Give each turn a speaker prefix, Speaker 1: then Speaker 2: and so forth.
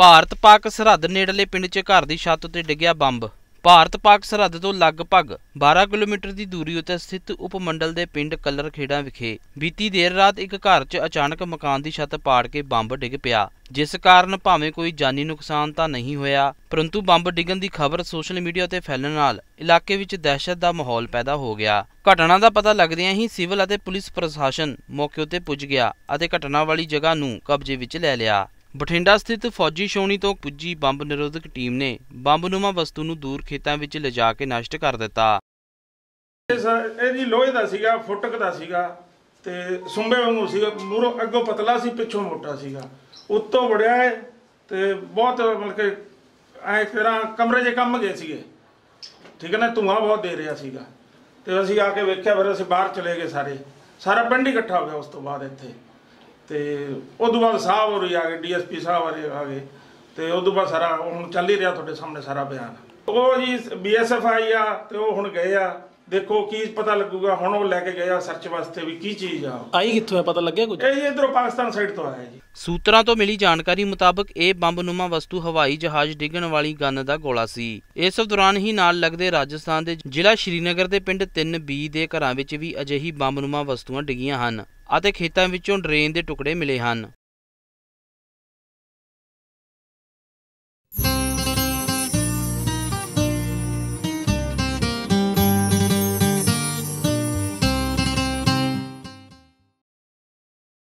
Speaker 1: ਭਾਰਤ ਪਾਕ ਸਰਹੱਦ ਨੇੜਲੇ ਪਿੰਡ 'ਚ ਘਰ ਦੀ ਛੱਤ ਉੱਤੇ ਡਿੱਗਿਆ ਬੰਬ। ਭਾਰਤ ਪਾਕ ਸਰਹੱਦ ਤੋਂ ਲਗਭਗ 12 ਕਿਲੋਮੀਟਰ ਦੀ ਦੂਰੀ ਉੱਤੇ ਸਥਿਤ ਉਪਮੰਡਲ ਦੇ ਪਿੰਡ ਕਲਰ ਵਿਖੇ ਬੀਤੀ ਦੇਰ ਰਾਤ ਇੱਕ ਘਰ 'ਚ ਅਚਾਨਕ ਮਕਾਨ ਦੀ ਛੱਤ ਪਾੜ ਕੇ ਬੰਬ ਡਿੱਗ ਪਿਆ, ਜਿਸ ਕਾਰਨ ਭਾਵੇਂ ਕੋਈ ਜਾਨੀ ਨੁਕਸਾਨ ਤਾਂ ਨਹੀਂ ਹੋਇਆ, ਪਰੰਤੂ ਬੰਬ ਡਿੱਗਣ ਦੀ ਖਬਰ ਸੋਸ਼ਲ ਮੀਡੀਆ ਤੇ ਫੈਲਣ ਨਾਲ ਇਲਾਕੇ ਵਿੱਚ ਦਹਿਸ਼ਤ ਦਾ ਮਾਹੌਲ ਪੈਦਾ ਹੋ ਗਿਆ। ਘਟਨਾ ਦਾ ਪਤਾ ਲੱਗਦਿਆਂ ਹੀ ਸਿਵਲ ਅਤੇ ਪੁਲਿਸ ਪ੍ਰਸ਼ਾਸਨ ਮੌਕੇ ਉੱਤੇ ਪੁੱਜ ਗਿਆ ਅਤੇ ਘਟਨਾ ਵਾਲੀ ਜਗ੍ਹਾ ਨੂੰ ਕਬਜ਼ੇ ਵਿੱਚ ਲੈ ਲਿਆ। ਬਠਿੰਡਾ ਸਥਿਤ ਫੌਜੀ ਛਾਉਣੀ ਤੋਂ ਪੁੱਜੀ ਬੰਬ ਨਿਰੋਧਕ ਟੀਮ ਨੇ ਬੰਬਨੁਮਾ ਵਸਤੂ ਨੂੰ ਦੂਰ ਖੇਤਾਂ ਵਿੱਚ ਲਿਜਾ ਕੇ ਨਸ਼ਟ ਕਰ ਦਿੱਤਾ।
Speaker 2: ਇਹ ਸਰ ਇਹ ਜੀ ਲੋਹੇ ਦਾ ਸੀਗਾ, ਫੁੱਟਕ ਦਾ ਸੀਗਾ ਤੇ ਸੁੰਬੇ ਵਾਂਗੂ ਸੀਗਾ। ਮੂਰੋਂ ਅੱਗੋਂ ਪਤਲਾ ਸੀ, ਪਿੱਛੋਂ ਮੋਟਾ ਸੀਗਾ। ਉੱਤੋਂ ਵੜਿਆ ਹੈ ਤੇ ਬਹੁਤ ਮਤਲਬ ਕਿ ਐ ਕਿਹੜਾ ਕਮਰੇ 'ਚ ਕੰਮ ਗਏ ਸੀਗੇ। ਠੀਕ ਹੈ ਨਾ? ਧੂਆਂ ਬਹੁਤ ਦੇ ਰਿਹਾ ਸੀਗਾ। ਤੇ ਅਸੀਂ ਆ ਕੇ ਵੇਖਿਆ, ਫਿਰ ਅਸੀਂ ਬਾਹਰ ਚਲੇ ਗਏ ਸਾਰੇ। ਸਾਰਾ ਪਿੰਡ ਇਕੱਠਾ ਹੋ ਗਿਆ ਉਸ ਤੋਂ ਬਾਅਦ ਇੱਥੇ। ਤੇ ਉਸ ਤੋਂ ਬਾਅਦ ਸਾਹਿਬ ਹੋਰੀ ਆ ਗਏ, ਡੀਐਸਪੀ ਸਾਹਿਬ ਹੋਰੀ ਆ ਗਏ। ਤੇ ਉਸ ਤੋਂ ਬਾਅਦ ਸਾਰਾ ਹੁਣ ਚੱਲ ਹੀ ਰਿਹਾ ਤੁਹਾਡੇ ਸਾਹਮਣੇ ਸਾਰਾ ਬਿਆਨ। ਉਹ ਜੀ ਬੀਐਸਐਫ ਆਈ ਆ ਤੇ ਉਹ ਹੁਣ ਗਏ ਆ। ਦੇਖੋ ਕੀ ਪਤਾ ਲੱਗੂਗਾ ਹੁਣ ਉਹ ਲੈ ਕੇ ਗਏ ਆ ਸਰਚ ਵਾਸਤੇ ਵੀ ਕੀ ਚੀਜ਼ ਆ।
Speaker 3: ਆਈ ਕਿੱਥੋਂ ਹੈ ਪਤਾ ਲੱਗਿਆ ਕੁਝ
Speaker 2: ਇਹ ਇਧਰੋਂ ਪਾਕਿਸਤਾਨ ਸਾਈਡ ਤੋਂ ਆਇਆ ਜੀ।
Speaker 1: ਸੂਤਰਾਂ ਤੋਂ ਮਿਲੀ ਜਾਣਕਾਰੀ ਮੁਤਾਬਕ ਇਹ ਬੰਬਨੁਮਾ ਵਸਤੂ ਹਵਾਈ ਜਹਾਜ਼ ਡਿੱਗਣ ਵਾਲੀ ਗਨ ਦਾ ਗੋਲਾ ਸੀ। ਇਸ ਦੌਰਾਨ ਹੀ ਨਾਲ ਲੱਗਦੇ ਰਾਜਸਥਾਨ ਦੇ ਜ਼ਿਲ੍ਹਾ ਸ਼੍ਰੀਨਗਰ ਦੇ ਪਿੰਡ 3B ਦੇ ਘਰਾਂ ਵਿੱਚ ਵੀ ਅਜਿਹੀ ਬੰਬਨੁਮਾ ਵਸਤੂਆਂ ਡਿੱਗੀਆਂ ਹਨ ਅਤੇ ਖੇਤਾਂ ਵਿੱਚੋਂ ਡਰੇਨ ਦੇ ਟੁਕੜੇ ਮਿਲੇ ਹਨ।